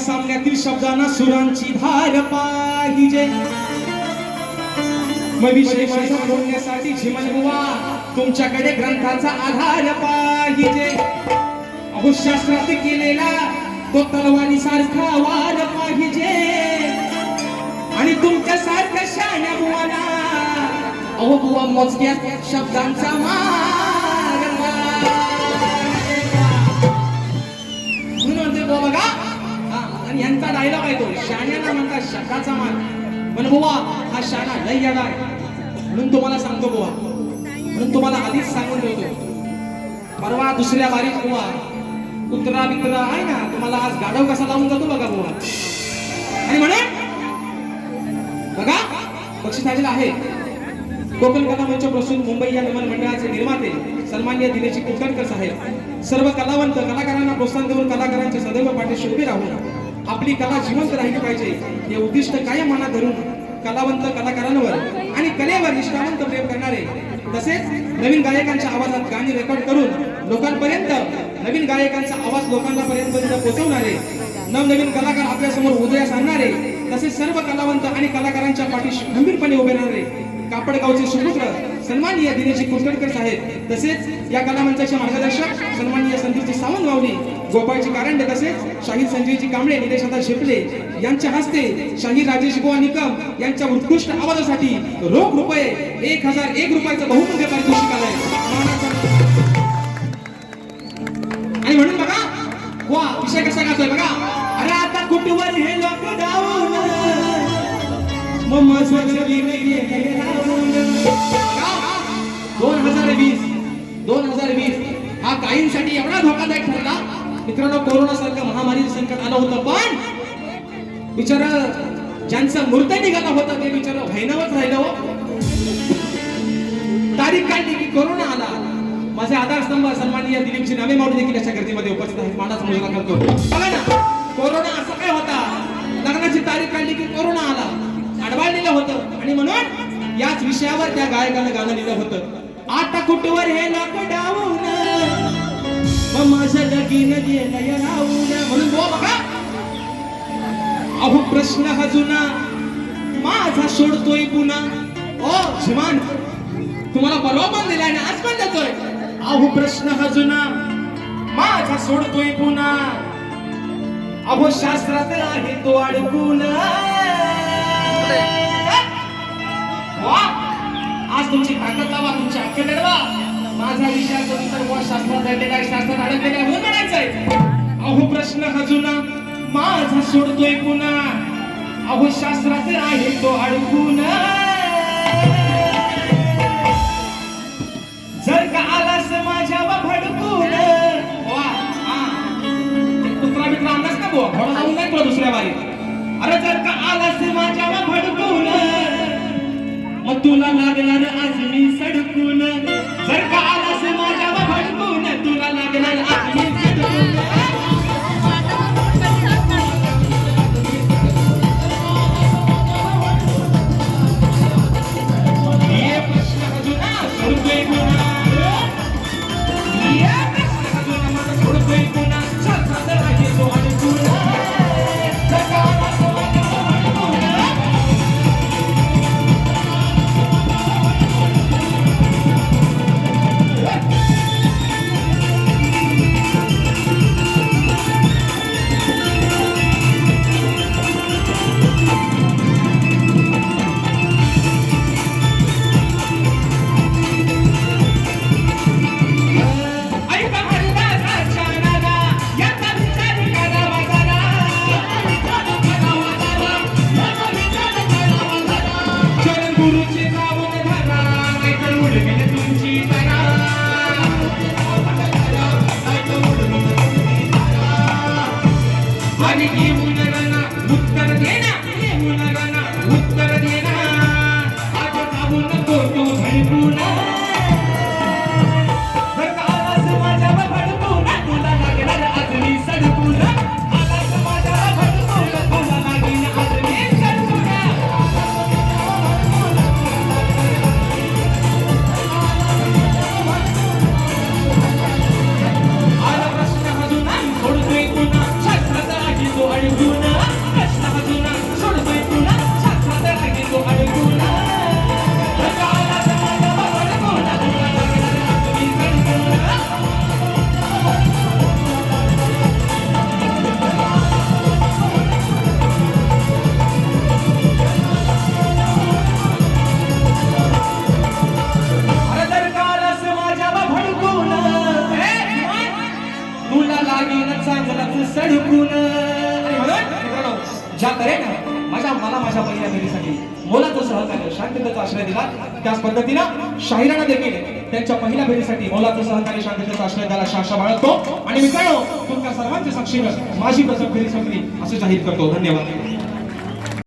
सामन्यातील शब्दांना सुरांची धार पाहिजे. मग विषय बोलण्यासाठी झिमनबुवा तुमच्याकडे ग्रंथाचा आधार पाहिजे. अहो शास्त्रात केलेला तो तलवारी सारखा वार पाहिजे. आणि तुमच्या सारख्या शाण्या बुवाला अहो बुवा मोजक्या शब्दांचा मार यांचा आहे तो शाण्याला म्हणतात शकाचा मार पण बुवा हा शाणा लय येडा आहे म्हणून तुम्हाला सांगतो बुवा. म्हणून तुम्हाला आधीच सांगून ठेवतो. परवा दुसऱ्या बारीक बुवा कुत्रा बित्रा आहे ना तुम्हाला आज गाढव कसा लावून जातो बघा बुवा. आणि म्हणून बघा बक्षीस आहे. कोकण कला मंच प्रसून मुंबई या विमान मंडळाचे निर्माते सन्मान्य दिनेशी कुलकर्णकर साहेब. सर्व कलावंत कलाकारांना प्रोत्साहन देऊन कलाकारांच्या सदैव पाठीशी उभे राहून आपली कला जिवंत राहिली पाहिजे. हे उद्दिष्ट कायम मनात धरून कलावंत कलाकारांवर आणि कलेवर निष्ठावंत प्रेम करणारे तसेच नवीन गायकांच्या आवाजात गाणी रेकॉर्ड करून लोकांपर्यंत नवीन गायकांचा आवाज लोकांना पर्यंत पोहोचवणारे नवनवीन कलाकार आपल्यासमोर उदयास आणणारे तसेच सर्व कलावंत आणि कलाकारांच्या पाठीशी खंबीरपणे उभे राहणारे कापडगावचे सुपुत्र सन्माननीय दिनेशी कुलकर्णकर साहेब तसेच या कलामंचाचे मार्गदर्शक सन्माननीय संतोषजी सावंत गावली गोपाळजी कारंडे तसेच शाहीर संजयजी कांबळे निलेश शेपले यांच्या हस्ते शाहीर राजेश गोवा निकम यांच्या उत्कृष्ट आवाजासाठी रोख रुपये एक हजार एक रुपयाचं बहुमूल्य पारितोषिक आलंय. आणि म्हणून बघा वा विषय कसा गाजतोय बघा. अरे आता कुटुंबर हे लॉकडाऊन मग दोन हजार वीस दोन हजार वीस हा काहींसाठी एवढा धोकादायक ठरला. मित्रांनो कोरोना सारखं महामारी संकट आलं होतं पण बिचार ज्यांचा मूर्त निघाला होता ते बिचार भैनवच राहिलं हो. तारीख काढली की कोरोना आला. माझे आधारस्तंभ सन्माननीय दिलीपची नवे मारून देखील याच्या गर्दीमध्ये उपस्थित आहेत. मानाचा मुलगा करतो बघा ना कोरोना असा काय होता? लग्नाची तारीख काढली की कोरोना आला. अडवाळलेलं होतं. आणि म्हणून याच विषयावर त्या गायकानं गाणं लिहिलं होतं. आता कुठवर हे लॉकडाऊन लगीन म्हणून. बुवा बघा. अहो प्रश्न हा जुना. माझा सोडतोय पुन्हा. ओ झिमान तुम्हाला परवा पण दिलाय ना आज पण देतोय. अहो प्रश्न हा जुना. माझा सोडतोय पुन्हा. अहो शास्त्रात आहे तो अडकून. वा म्हणून अहो प्रश्न हा जुना. माझा सोडतोय पुन्हा अहो शास्त्रात आहे तो अडकून. जर का आलास माझ्यावर भडकून. कुत्रा बित्रा आणलास का बुवा? घोडा जाऊन नाही तुला दुसऱ्या बारी अरे जर का आलास माझ्यावर भडकून. मग तुला लागणार आज मी सडकून. ಮುಂದರನ ಉತ್ತರ ದೇನ चांगलाच सड ज्या तऱ्हेने माझ्या दिला. त्याच पद्धतीनं शाहिरांना देखील त्यांच्या पहिल्या भेटीसाठी मोलाचं सहकार्य शांततेचा आश्रय द्यायला शाशा बाळगतो. आणि मित्रांनो तुमच्या सर्वांच्या साक्षीवर माझी प्रसंग फेरी संपली असं जाहीर करतो. धन्यवाद.